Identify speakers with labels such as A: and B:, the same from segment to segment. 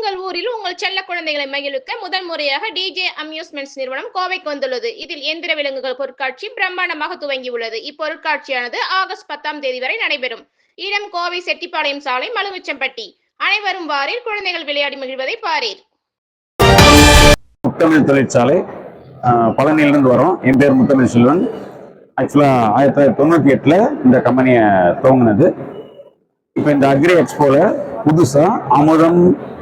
A: உங்கள் ஊரில் உங்கள் செல்ல குழந்தைகளை மகிழ்விக்க முதல் முறையாக டிஜே அம்யூஸ்மெண்ட்ஸ் நிறுவனம் கோவைக்கு வந்துள்ளது. இதில் எந்திர விலங்குகள் பொருட்காட்சி பிரம்மாண்டமாக துவங்கியுள்ளது. இப்பொருட்காட்சியானது ஆகஸ்ட் பத்தாம் தேதி வரை நடைபெறும். இடம் கோவை செட்டிப்பாளையம் சாலை மலுமிச்சம்பட்டி. அனைவரும் வாரில் குழந்தைகள் விளையாடி மகிழ்வதை பாரீர்.
B: முத்தமிழ் தொழிற்சாலை பழனியிலிருந்து வரோம். என் பேர் முத்தமிழ் செல்வன். ஆக்சுவலாக ஆயிரத்தி தொள்ளாயிரத்தி தொண்ணூற்றி எட்டில் இந்த கம்பெனியை துவங்கினது. இப்போ இந்த அக்ரி எக்ஸ்போவில் புதுசாக அமுதம்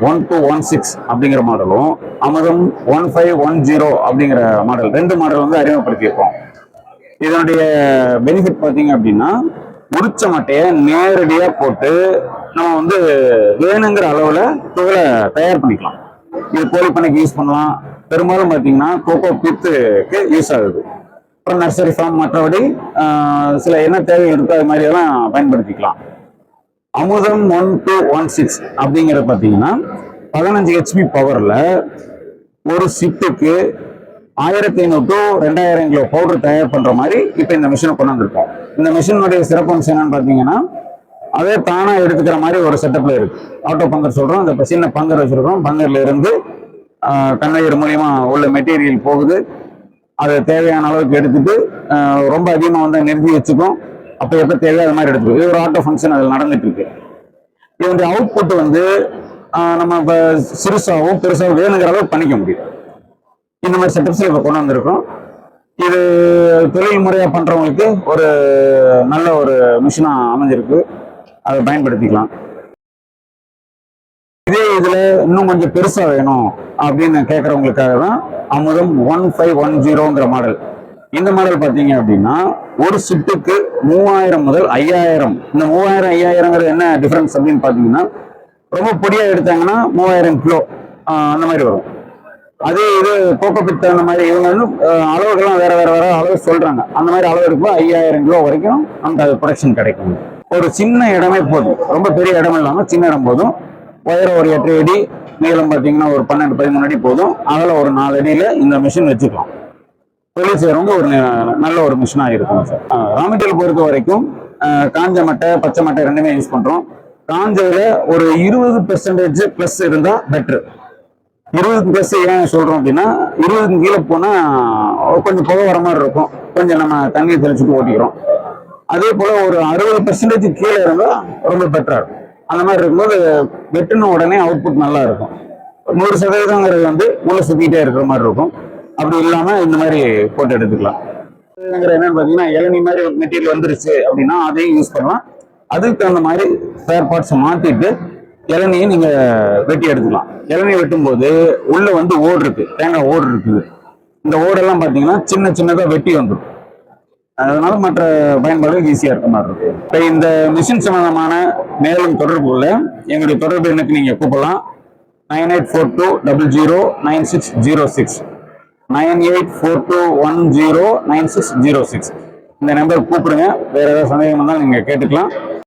B: ஒன் டூ ஒன் சிக்ஸ் அப்படிங்கிற மாடலும் Amudham one five one zero அப்படிங்கிற மாடல் ரெண்டு மாடல் வந்து அறிமுகப்படுத்தியிருக்கோம். இதனுடைய பெனிஃபிட் பார்த்தீங்க அப்படின்னா முடிச்ச மட்டையை நேரடியாக போட்டு நம்ம வந்து வேணுங்கிற அளவில் துகளை தயார் பண்ணிக்கலாம். இது கோழி பண்ணைக்கு யூஸ் பண்ணலாம். பெரும்பாலும் பார்த்தீங்கன்னா கோகோ பித்துக்கு யூஸ் ஆகுது. அப்புறம் நர்சரி ஃபார்ம் மற்றபடி சில என்ன தேவை இருக்கோ அது மாதிரி எல்லாம் பயன்படுத்திக்கலாம். அமுதம் ஒன் டூ ஒன் சிக்ஸ் அப்படிங்கிற பார்த்தீங்கன்னா பதினஞ்சு ஹெச்பி பவரில் ஒரு ஷிஃப்ட்டுக்கு ஆயிரத்தி ஐநூறு டு ரெண்டாயிரம் கிலோ பவுடர் தயார் பண்ணுற மாதிரி இப்போ இந்த மிஷினை கொண்டு வந்திருக்கோம். இந்த மிஷினுடைய சிறப்பம்சம் என்னன்னு பார்த்தீங்கன்னா அதே தானாக எடுத்துக்கிற மாதிரி ஒரு செட்டப்பில் இருக்குது ஆட்டோ பங்கர் சொல்கிறோம் அந்த சின்ன பங்கர் வச்சிருக்கோம் பங்கரில் இருந்து கண்ணகர் மூலயமா உள்ள மெட்டீரியல் போகுது. அதை தேவையான அளவுக்கு எடுத்துட்டு ரொம்ப அதிகமாக வந்து நிறுத்தி வச்சுக்கும். அப்போ எப்போ தேவையோ அது மாதிரி எடுத்துக்கும் இது ஒரு ஆட்டோ ஃபங்க்ஷன் அதில் நடந்துட்டு இருக்கு இதனுடைய அவுட்புட் வந்து நம்ம இப்போ சிறுசாகவும் பெருசாகவும் வேணுங்கிற அளவுக்கு பண்ணிக்க முடியும். இந்த மாதிரி செட்டப்ஸ் இப்போ கொண்டு வந்திருக்கோம். இது தொழில் முறையாக பண்ணுறவங்களுக்கு ஒரு நல்ல ஒரு மிஷினாக அமைஞ்சிருக்கு. அதை பயன்படுத்திக்கலாம். இதே இதில் இன்னும் கொஞ்சம் பெருசாக வேணும் அப்படின்னு கேட்குறவங்களுக்காக தான் அமுதம் ஒன் ஃபைவ் ஒன் ஜீரோங்கிற மாடல் இந்த மாடல் பார்த்தீங்க அப்படின்னா ஒரு ஷிஃப்ட்டுக்கு மூவாயிரம் முதல் ஐயாயிரம். இந்த மூவாயிரம் ஐயாயிரங்கிறது என்ன டிஃப்ரென்ஸ் அப்படின்னு பார்த்தீங்கன்னா ரொம்ப பொடியாக எடுத்தாங்கன்னா மூவாயிரம் கிலோ அந்த மாதிரி வரும். அதே இது கோகோ அந்த மாதிரி இவங்க வந்து அளவுகள்லாம் வேற வேற வேற அளவு சொல்றாங்க. அந்த மாதிரி அளவு இருக்கும் ஐயாயிரம் கிலோ வரைக்கும் நமக்கு அது ப்ரொடக்ஷன் கிடைக்கும். ஒரு சின்ன இடமே போதும். ரொம்ப பெரிய இடம் இல்லாமல் சின்ன இடம் போதும். உயரம் ஒரு எட்டு அடி நீளம் பார்த்தீங்கன்னா ஒரு பன்னெண்டு பதிமூணு அடி போதும். அதில் ஒரு நாலு அடியில் இந்த மிஷின் வச்சுக்கலாம். தொழில் செய்யறவங்க ஒரு ந- நல்ல ஒரு மிஷினாக இருக்கும் சார் ரா மெட்டீரியல் பொறுத்த வரைக்கும் காஞ்ச மட்டை பச்சை மட்டை ரெண்டுமே யூஸ் பண்றோம். காஞ்சதுல ஒரு இருபது பெர்சன்டேஜ் ப்ளஸ் இருந்தா பெட்ரு இருபதுக்கு ப்ளஸ் ஏன் சொல்றோம் அப்படின்னா இருபதுக்கு கீழே போனா கொஞ்சம் புகை வர மாதிரி இருக்கும். கொஞ்சம் நம்ம தண்ணியை தெளிச்சுட்டு ஓட்டிக்கிறோம். அதே போல ஒரு அறுபது பெர்சன்டேஜ் கீழே இருந்தா ரொம்ப பெட்டரா இருக்கும். அந்த மாதிரி இருக்கும்போது வெட்டின உடனே அவுட்புட் நல்லா இருக்கும். நூறு சதவீதங்கிறது வந்து உள்ள சுற்றிக்கிட்டே இருக்கிற மாதிரி இருக்கும். அப்படி இல்லாம இந்த மாதிரி போட்டோ எடுத்துக்கலாம். என்னன்னு பார்த்தீங்கன்னா இளநீ மாதிரி மெட்டீரியல் வந்துருச்சு அப்படின்னா அதையும் யூஸ் பண்ணலாம். அதுக்கு தகுந்த மாதிரி ஸ்பேர் பார்ட்ஸ் மாத்திட்டு இளநியை நீங்க வெட்டி எடுத்துக்கலாம். இளநீ வெட்டும்போது உள்ள வந்து ஓடு இருக்கு. தேங்காய் ஓடு இருக்குது. இந்த ஓடெல்லாம் பார்த்தீங்கன்னா சின்ன சின்னதா வெட்டி வந்துடும் அதனால மற்ற பயன்பாடுகள் ஈஸியா இருக்க மாதிரி இருக்கு. இப்போ இந்த மிஷின் சம்பந்தமான மேலும் தொடர்புள்ள எங்களுடைய தொடர்பு எண்ணுக்கு நீங்க கூப்பிடலாம். Nine eight four two double zero nine six zero six nine eight four two one zero nine six zero six. இந்த நம்பருக்கு கூப்பிடுங்க. வேறு ஏதாவது சந்தேகம் இருந்தால் நீங்கள் கேட்டுக்கலாம்.